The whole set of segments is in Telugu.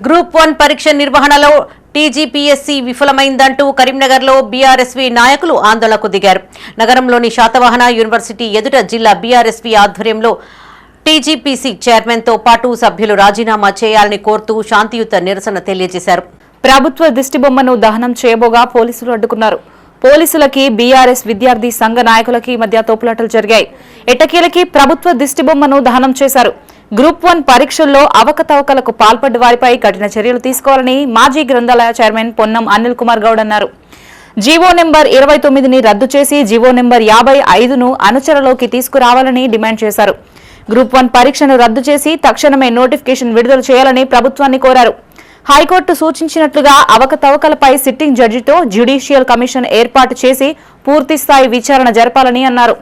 గ్రూప్ వన్ పరీక్ష నిర్వహణలో టీజీపీఎస్సీ విఫలమైందంటూ కరీంనగర్లో బీఆర్ఎస్వీ నాయకులు ఆందోళనకు దిగారు. నగరంలోని శాతవాహన యూనివర్సిటీ ఎదుట జిల్లా బీఆర్ఎస్వీ ఆధ్వర్యంలో టీజీపీసీ చైర్మన్తో పాటు సభ్యులు రాజీనామా చేయాలని కోరుతూ శాంతియుత నిరసన తెలియజేశారు. ప్రభుత్వ దిష్టిబొమ్మను దహనం చేయబోగా పోలీసులు అడ్డుకున్నారు. పోలీసులకి బీఆర్ఎస్ విద్యార్థి సంఘ నాయకులకి మధ్య తోపులాటలు జరిగాయి. ఎట్టకీలకి ప్రభుత్వ దిష్టిబొమ్మను దహనం చేశారు. గ్రూప్ వన్ పరీక్షల్లో అవకతవకలకు పాల్పడ్డ వారిపై కఠిన చర్యలు తీసుకోవాలని మాజీ గ్రంథాలయ చైర్మన్ పొన్నం అనిల్ కుమార్ గౌడ్ అన్నారు. జీవో నెంబర్ ఇరవై తొమ్మిదిని రద్దు చేసి జీవో నెంబర్ యాభై ఐదును అనుచరలోకి తీసుకురావాలని డిమాండ్ చేశారు. గ్రూప్ వన్ పరీక్షను రద్దు చేసి తక్షణమే నోటిఫికేషన్ విడుదల చేయాలని ప్రభుత్వాన్ని కోరారు. హైకోర్టు సూచించినట్లుగా అవకతవకలపై సిట్టింగ్ జడ్జితో జ్యుడిషియల్ కమిషన్ ఏర్పాటు చేసి పూర్తిస్థాయి విచారణ జరపాలని అన్నారు.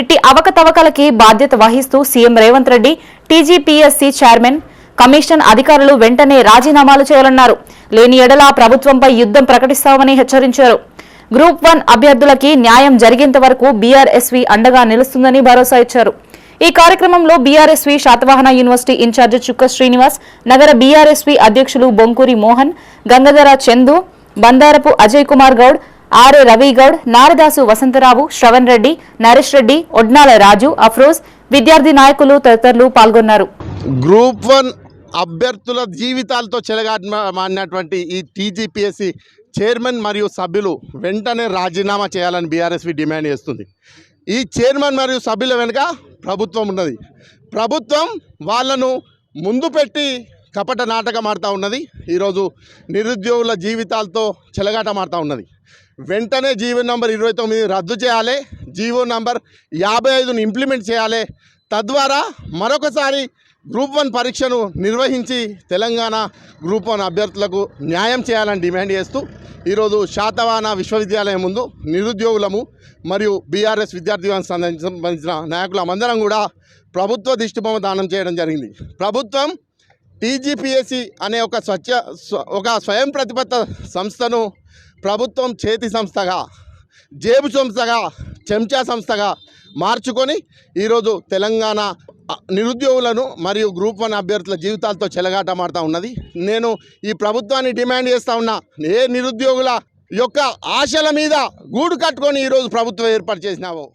ఇట్టి అవకతవకలకి బాధ్యత వహిస్తూ CM Revanth Reddy TGPSC chairman commission అధికారులు వెంటనే రాజీనామాలు చేయాలన్నారు. లేని ఎడల ప్రభుత్వంపై యుద్ధం ప్రకటిస్తామని హెచ్చరించారు. గ్రూప్ వన్ అభ్యర్థులకి న్యాయం జరిగేంత వరకు బీఆర్ఎస్వి అండగా నిలుస్తుందని భరోసా ఇచ్చారు. ఈ కార్యక్రమంలో బీఆర్ఎస్వి శాతవాహన యూనివర్సిటీ ఇన్ఛార్జ్ చుక్క శ్రీనివాస్ నగర బీఆర్ఎస్వి అధ్యక్షులు బొంకూరి మోహన్ గంగధర చందు బందారపు అజయ్ కుమార్ గౌడ్ ఆర్ఏ రవిగౌడ్ నారదాసు వసంతరావు శ్రవణ్ రెడ్డి నరేష్ రెడ్డి ఒడ్నాల రాజు అఫ్రోజ్ విద్యార్థి నాయకులు తదితరులు పాల్గొన్నారు. గ్రూప్ వన్ అభ్యర్థుల జీవితాలతో చెలగాటమాడినటువంటి ఈ టీజీపీఎస్సీ చైర్మన్ మరియు సభ్యులు వెంటనే రాజీనామా చేయాలని బీఆర్ఎస్వి డిమాండ్ చేస్తుంది. ఈ చైర్మన్ మరియు సభ్యుల వెనుక ప్రభుత్వం ఉన్నది. ప్రభుత్వం వాళ్ళను ముందు పెట్టి కపట నాటకం ఆడుతూ ఉన్నది. ఈరోజు నిరుద్యోగుల జీవితాలతో చెలగాట మారుతూ ఉన్నది. వెంటనే జీవో నంబర్ ఇరవై తొమ్మిది రద్దు చేయాలి. జీవో నంబర్ యాభై ఐదును ఇంప్లిమెంట్ చేయాలి. తద్వారా మరొకసారి గ్రూప్ వన్ పరీక్షను నిర్వహించి తెలంగాణ గ్రూప్ వన్ అభ్యర్థులకు న్యాయం చేయాలని డిమాండ్ చేస్తూ ఈరోజు శాతవాన విశ్వవిద్యాలయం ముందు నిరుద్యోగులము మరియు బీఆర్ఎస్ విద్యార్థి సంబంధించిన నాయకులమందరం కూడా ప్రభుత్వ దిష్టిబొమ్మ దానం చేయడం జరిగింది. ప్రభుత్వం టీజీపీఎస్సీ అనే ఒక స్వచ్ఛ ఒక స్వయం ప్రతిపత్త సంస్థను ప్రభుత్వం చేతి సంస్థగా జేబు సంస్థగా చెంచా సంస్థగా మార్చుకొని ఈరోజు తెలంగాణ నిరుద్యోగులను మరియు గ్రూప్ వన్ అభ్యర్థుల జీవితాలతో చెలగాటమాడుతూ ఉన్నది. నేను ఈ ప్రభుత్వాన్ని డిమాండ్ చేస్తూ ఉన్నా ఏ నిరుద్యోగుల యొక్క ఆశల మీద గూడు కట్టుకొని ఈరోజు ప్రభుత్వం ఏర్పాటు చేసినావో.